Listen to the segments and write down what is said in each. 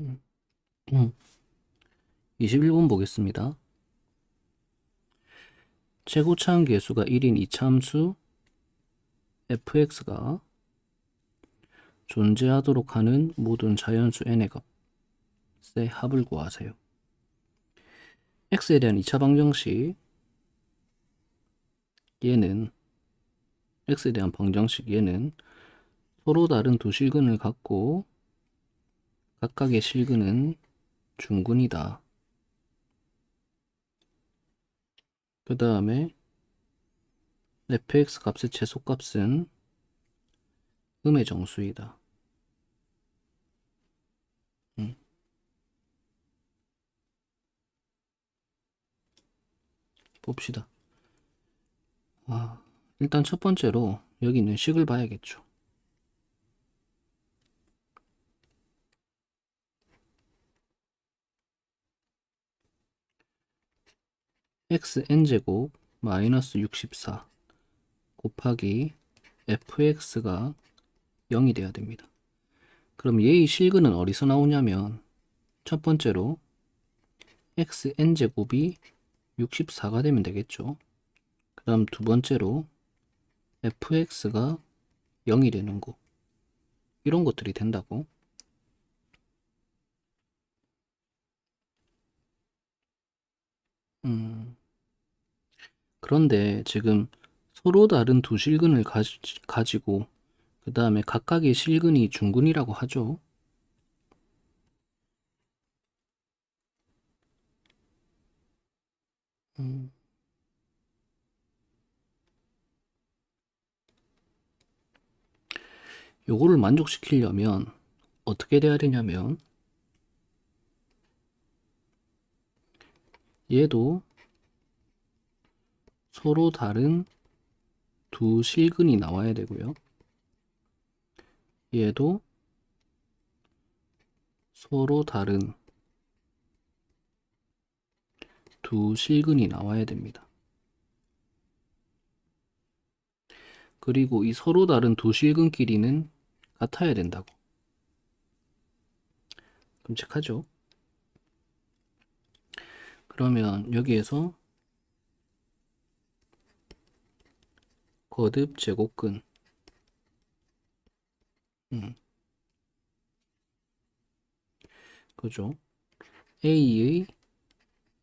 음. 21번 보겠습니다. 최고차항 계수가 1인 이차함수 fx가 존재하도록 하는 모든 자연수 n의 값의 합을 구하세요. x에 대한 2차 방정식 얘는 x에 대한 방정식 얘는 서로 다른 두 실근을 갖고 각각의 실근은 중근이다. 그 다음에 fx 값의 최소값은 음의 정수이다. 음. 봅시다. 아, 일단 첫 번째로 여기 있는 식을 봐야겠죠. Xn제곱 마이너스 64 곱하기 fx가 0이 돼야 됩니다. 그럼 얘의 실근은 어디서 나오냐면 첫 번째로 xn제곱이 64가 되면 되겠죠. 그 다음 두 번째로 fx가 0이 되는 거 이런 것들이 된다고 음, 그런데 지금 서로 다른 두 실근을 가지, 가지 고 그 다음에 각각의 실근이 중근이라고 하죠. 음, 요거를 만족시키려면 어떻게 돼야 되냐면 얘도 서로 다른 두 실근이 나와야 되고요. 얘도 서로 다른 두 실근이 나와야 됩니다. 그리고 이 서로 다른 두 실근끼리는 같아야 된다고. 끔찍하죠? 그러면 여기에서 거듭 제곱근 음. 그죠? A의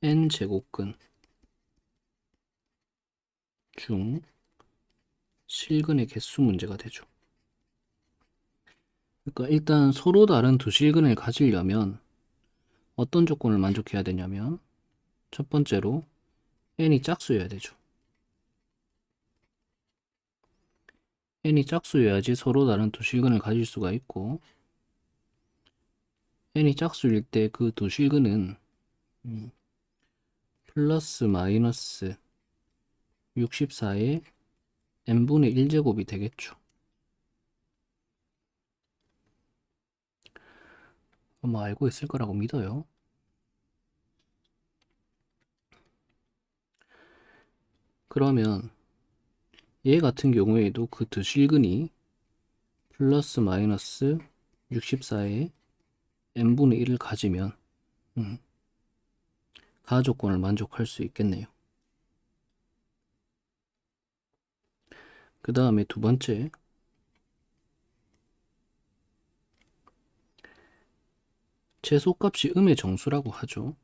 n 제곱근 중 실근의 개수 문제가 되죠. 그러니까 일단 서로 다른 두 실근을 가지려면 어떤 조건을 만족해야 되냐면 첫 번째로 n이 짝수여야 되죠. N이 짝수여야지 서로 다른 두 실근을 가질 수가 있고 n이 짝수일 때 그 두 실근은 음, 플러스 마이너스 64의 n분의 1제곱이 되겠죠. 아마 알고 있을 거라고 믿어요. 그러면 얘 같은 경우에도 그두 실근이 플러스 마이너스 64의 n분의 1을 가지면 음, 가조건을 만족할 수 있겠네요. 그 다음에 두 번째 최소값이 음의 정수라고 하죠.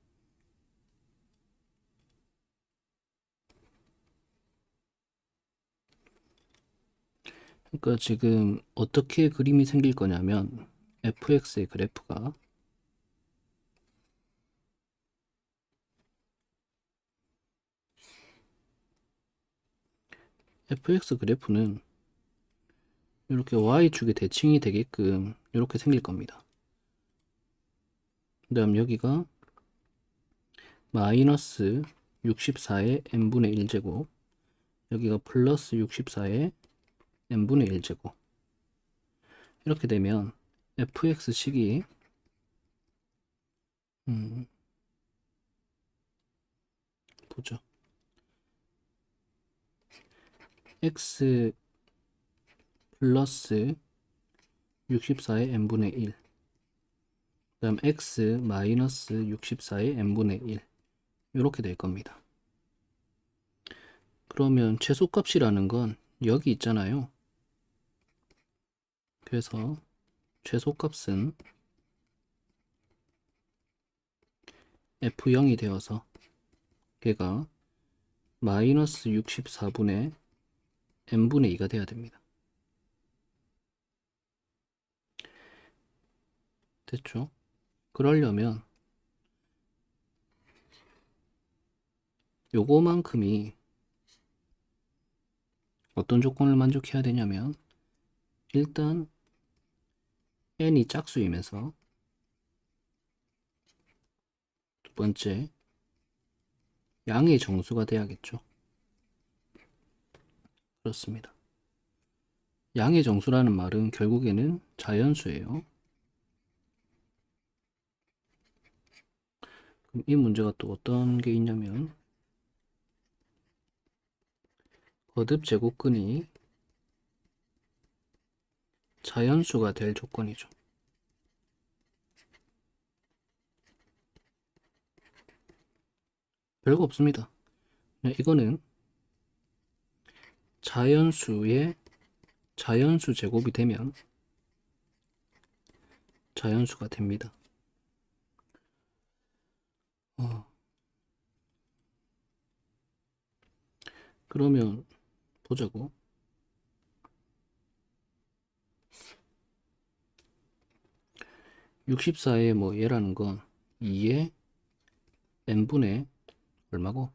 그러니까 지금 어떻게 그림이 생길 거냐면 fx의 그래프가 fx 그래프는 이렇게 y축의 대칭이 되게끔 이렇게 생길 겁니다. 그 다음 여기가 마이너스 64의 n분의 1제곱 여기가 플러스 64의 n분의 1제곱 이렇게 되면 fx식이 음, 보죠. x 플러스 64의 n분의 1. 그 그다음 x 마이너스 64의 n분의 1 이렇게 될 겁니다. 그러면 최소값이라는 건 여기 있잖아요. 그래서 최소값은 f0이 되어서 걔가 마이너스 64분의 n분의 2가 돼야 됩니다. 됐죠? 그러려면 요거만큼이 어떤 조건을 만족해야 되냐면 일단 n이 짝수이면서 두 번째 양의 정수가 돼야겠죠. 그렇습니다. 양의 정수라는 말은 결국에는 자연수예요. 그럼 이 문제가 또 어떤 게 있냐면 거듭 제곱근이 자연수가 될 조건이죠. 별거 없습니다. 그냥 이거는 자연수의 자연수 제곱이 되면 자연수가 됩니다. 어. 그러면 보자고. (64의) 뭐 얘라는 건 2의 n분의 얼마고?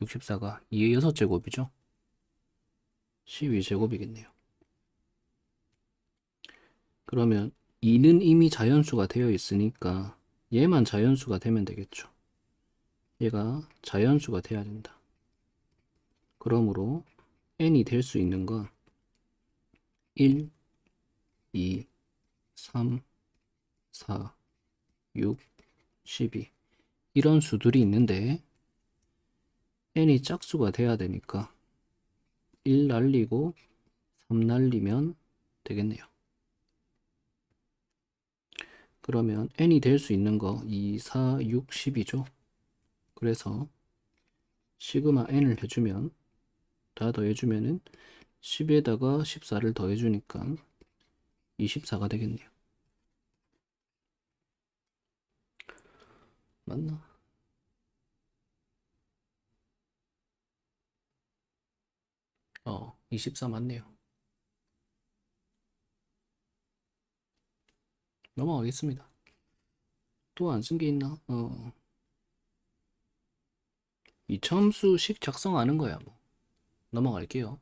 64가 2의 6제곱이죠. 12제곱이겠네요. 그러면 2는 이미 자연수가 되어 있으니까 얘만 자연수가 되면 되겠죠. 얘가 자연수가 돼야 된다. 그러므로 n이 될 수 있는 건 1, 2, 3, 4, 6, 12 이런 수들이 있는데 n이 짝수가 돼야 되니까 1 날리고 3 날리면 되겠네요. 그러면 n이 될 수 있는 거 2, 4, 6, 10이죠. 그래서 시그마 n을 해주면 다 더해주면은 10에다가 14를 더해주니까 24가 되겠네요. 맞나? 어, 24 맞네요. 넘어가겠습니다. 또 안 쓴 게 있나? 어. 이첨수식 작성하는 거야, 뭐. 넘어갈게요.